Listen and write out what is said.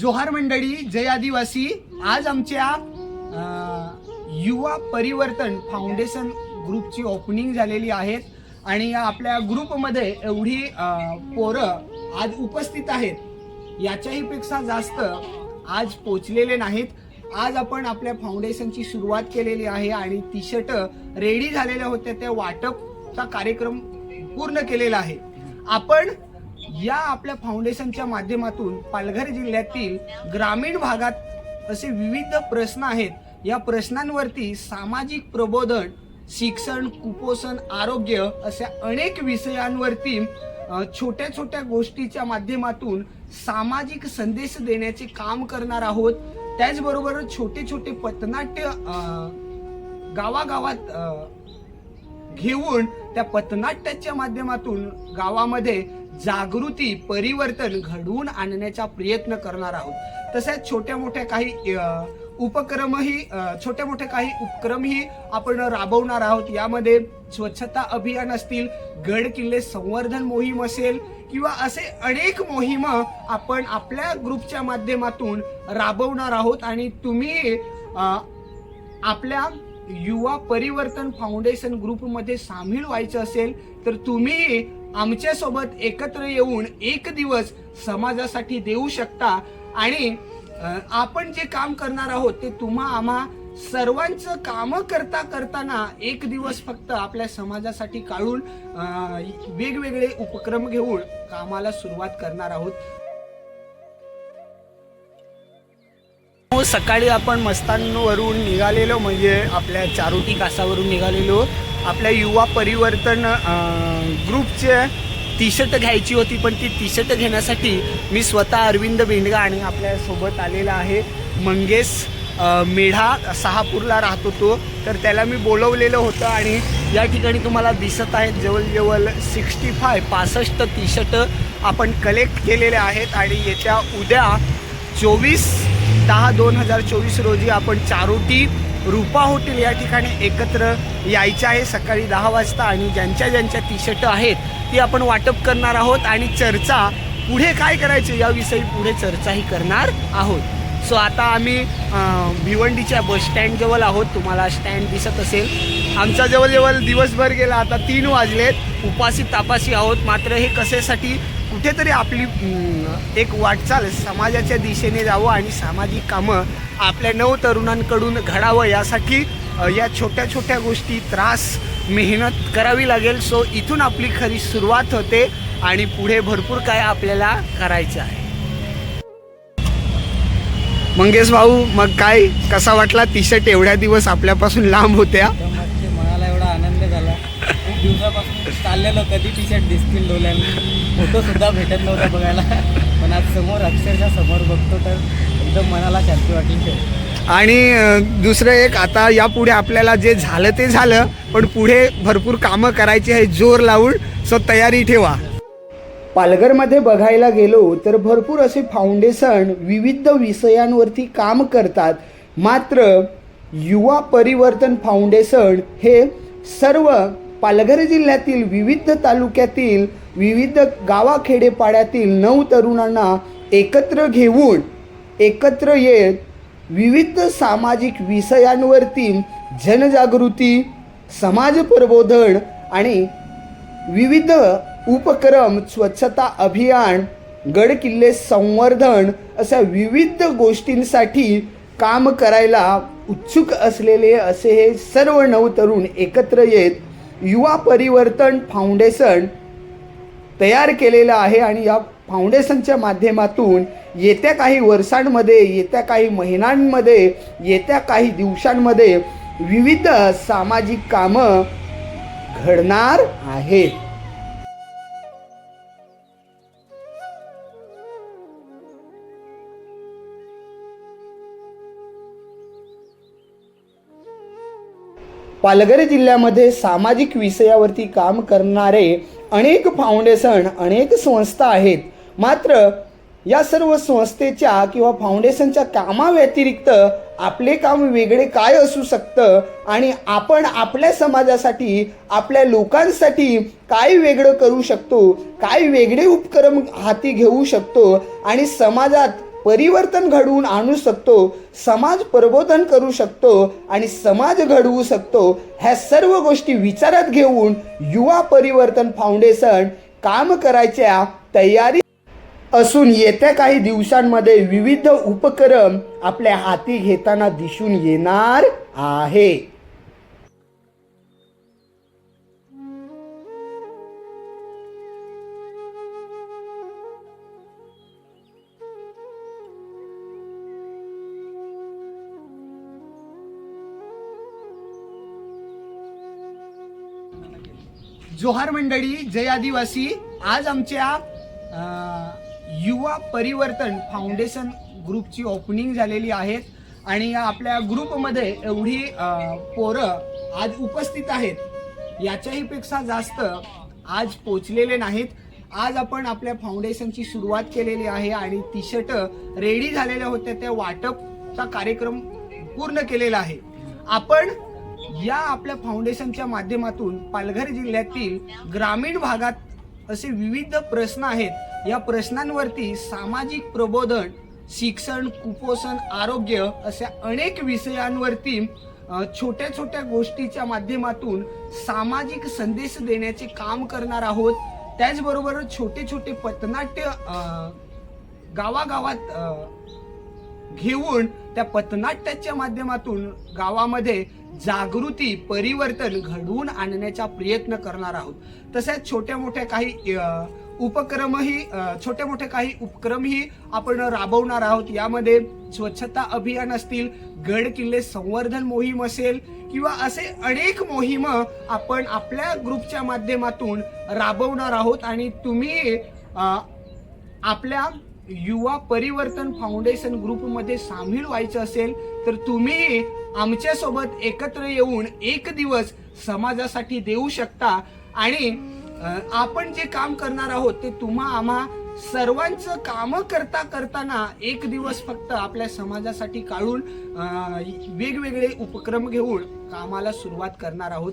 जोहार मंडळी जय आदिवासी. आज आमच्या युवा परिवर्तन फाउंडेशन ग्रुपची ओपनिंग झालेली आहेत. आणि या आपल्या ग्रुपमध्ये एवढी पोरं आज उपस्थित आहेत. याच्याही पेक्षा जास्त आज पोचलेले नाहीत. आज आपण आपल्या फाउंडेशनची सुरुवात केलेली आहे आणि टी शर्ट रेडी झालेल्या होत्या. त्या वाटपचा कार्यक्रम पूर्ण केलेला आहे. आपण या आपल्या फाउंडेशनच्या माध्यमातून पालघर जिल्ह्यातील ग्रामीण भागात असे विविध प्रश्न आहेत. या प्रश्नांवरती सामाजिक प्रबोधन शिक्षण कुपोषण आरोग्य अशा अनेक विषयांवरती छोट्या छोट्या गोष्टीच्या माध्यमातून सामाजिक संदेश देण्याचे काम करणार आहोत. त्याचबरोबर छोटे छोटे पथनाट्य गावागावात घेऊन त्या पथनाट्याच्या माध्यमातून गावामध्ये जागृती परिवर्तन घडवून आणण्याचा प्रयत्न करणार आहोत. तसेच छोट्या मोठ्या काही उपक्रमही छोटे छोट्या मोठ्या काही उपक्रमही आपण राबवणार आहोत. यामध्ये स्वच्छता अभियान असतील गड किल्ले संवर्धन मोहीम असेल किंवा असे अनेक मोहीम आपण आपल्या ग्रुपच्या माध्यमातून राबवणार आहोत. आणि तुम्ही आपल्या युवा परिवर्तन फाउंडेशन ग्रुपमध्ये सामील व्हायचं असेल तर तुम्ही आमच्यासोबत एकत्र येऊन एक दिवस समाजासाठी देऊ शकता. आणि आपण जे काम करणार आहोत ते तुम्हा आम्हा सर्वांचं काम करता करताना एक दिवस फक्त आपल्या समाजासाठी काढून वेगवेगळे उपक्रम घेऊन कामाला सुरुवात करणार आहोत. हो सकाळी आपण मस्तांवरून निघालेलो म्हणजे आपल्या चारोटी कासावरून निघालेलो. आपल्या युवा परिवर्तन ग्रुपचे टी शर्ट घ्यायची होती पण ती टी शर्ट घेण्यासाठी मी स्वतः अरविंद बेंडगा आणि आपल्यासोबत आलेला आहे मंगेश मेढा सहापूरला राहतो तो तर त्याला मी बोलवलेलं होतं आणि या ठिकाणी तुम्हाला दिसत आहेत जवळजवळ सिक्स्टी फाय पासष्ट टी शर्ट आपण कलेक्ट केलेले आहेत. आणि येत्या उद्या चोवीस दहा दोन हजार चोवीस रोजी आपण चारोटी रूपा हॉटेल या ठिकाणी एकत्र यायचे आहे. सकाळी दहा वाजता आणि ज्यांच्या ज्यांच्या टी शर्ट आहेत ती आपण वाटप करणार आहोत आणि चर्चा पुढे काय करायचं याविषयी पुढे चर्चाही करणार आहोत. सो आता आम्ही भिवंडीच्या बस स्टँडजवळ आहोत. तुम्हाला स्टँड दिसत असेल. आमचा जवळजवळ दिवसभर गेला. आता तीन वाजलेत. उपासी तापासी आहोत. मात्र हे कशासाठी कुठेतरी आपली एक वाटचाल समाजाच्या दिशेने जावं आणि सामाजिक कामं आपल्या नव तरुणांकडून घडावं यासाठी या छोट्या छोट्या गोष्टी त्रास मेहनत करावी लागेल. सो इथून आपली खरी सुरुवात होते आणि पुढे भरपूर काय आपल्याला करायचं आहे. मंगेश भाऊ मग काय कसा वाटला टी शर्ट एवढ्या दिवस आपल्यापासून लांब होत्या? मनाला एवढा आनंद झाला. खूप दिवसापासून चाललेलो कधी टी शर्ट दिसतील डोळ्यांनी. फोटो सुद्धा भेटत नव्हता बघायला. पण आज समोर अक्षरशः समोर बघतो तर एकदम मनाला शांती वाटली. आणि दुसरं एक आता यापुढे आपल्याला जे झालं ते झालं पण पुढे भरपूर कामं करायची आहे जोर लावून. सो तयारी ठेवा. पालघरमध्ये बघायला गेलो तर भरपूर असे फाउंडेशन विविध विषयांवरती काम करतात. मात्र युवा परिवर्तन फाउंडेशन हे सर्व पालघर जिल्ह्यातील विविध तालुक्यातील विविध गावाखेडेपाड्यातील नऊ तरुणांना एकत्र घेऊन एकत्र येत विविध सामाजिक विषयांवरती जनजागृती समाज प्रबोधन आणि विविध उपक्रम स्वच्छता अभियान गड किल्ले संवर्धन अशा विविध गोष्टींसाठी काम करायला उत्सुक असलेले असे हे सर्व नवतरुण एकत्र येत युवा परिवर्तन फाउंडेशन तयार केलेलं आहे आणि या फाउंडेशनच्या माध्यमातून येत्या काही वर्षांमध्ये येत्या काही महिन्यांमध्ये येत्या काही दिवसांमध्ये विविध सामाजिक कामं घडणार आहेत. पालघर जिल्ह्यामध्ये सामाजिक विषयावरती काम करणारे अनेक फाउंडेशन अनेक संस्था आहेत. मात्र या सर्व संस्थेच्या किंवा फाउंडेशनच्या कामाव्यतिरिक्त आपले काम वेगळे काय असू शकतं? आणि आपण आपल्या समाजासाठी आपल्या लोकांसाठी काय वेगळं करू शकतो? काय वेगळे उपक्रम हाती घेऊ शकतो? आणि समाजात परिवर्तन घडवून आणू शकतो समाज प्रबोधन करू शकतो आणि समाज घडवू शकतो ह्या सर्व गोष्टी विचारात घेऊन युवा परिवर्तन फाउंडेशन काम करायच्या तयारी असून येत्या काही दिवसांमध्ये विविध उपक्रम आपल्या हाती घेताना दिसून येणार आहे. जोहार मंडळी जय आदिवासी. आज आमच्या युवा परिवर्तन फाउंडेशन ग्रुपची ओपनिंग झालेली आहेत आणि आपल्या ग्रुपमध्ये एवढी पोरं आज उपस्थित आहेत. याच्याही पेक्षा जास्त आज पोचलेले नाहीत. आज आपण आपल्या फाउंडेशनची सुरुवात केलेली आहे आणि टी शर्ट रेडी झालेल्या होत्या त्या वाटपचा कार्यक्रम पूर्ण केलेला आहे. आपण या आपल्या फाउंडेशनच्या माध्यमातून पालघर जिल्ह्यातील ग्रामीण भागात असे विविध प्रश्न आहेत. या प्रश्नांवरती सामाजिक प्रबोधन शिक्षण कुपोषण आरोग्य अशा अनेक विषयांवरती छोट्या छोट्या गोष्टीच्या माध्यमातून सामाजिक संदेश देण्याचे काम करणार आहोत. त्याचबरोबर छोटे छोटे पथनाट्य गावागावात घेऊन त्या पथनाट्याच्या माध्यमातून गावामध्ये जागृती परिवर्तन घडवून आणण्याचा प्रयत्न करणार आहोत. तसेच छोट्या मोठ्या काही उपक्रमही छोटे मोठे काही उपक्रमही आपण राबवणार आहोत. यामध्ये स्वच्छता अभियान असतील गड किल्ले संवर्धन मोहीम असेल किंवा असे अनेक मोहीम आपण आपल्या ग्रुपच्या माध्यमातून राबवणार आहोत. आणि तुम्ही आपल्या युवा परिवर्तन फाउंडेशन ग्रुपमध्ये सामील व्हायचं असेल तर तुम्ही आमच्यासोबत एकत्र येऊन एक दिवस समाजासाठी देऊ शकता. आणि आपण जे काम करणार आहोत ते तुम्हा आम्हा सर्वांचं काम करता करताना एक दिवस फक्त आपल्या समाजासाठी काढून वेगवेगळे उपक्रम घेऊन कामाला सुरुवात करणार आहोत.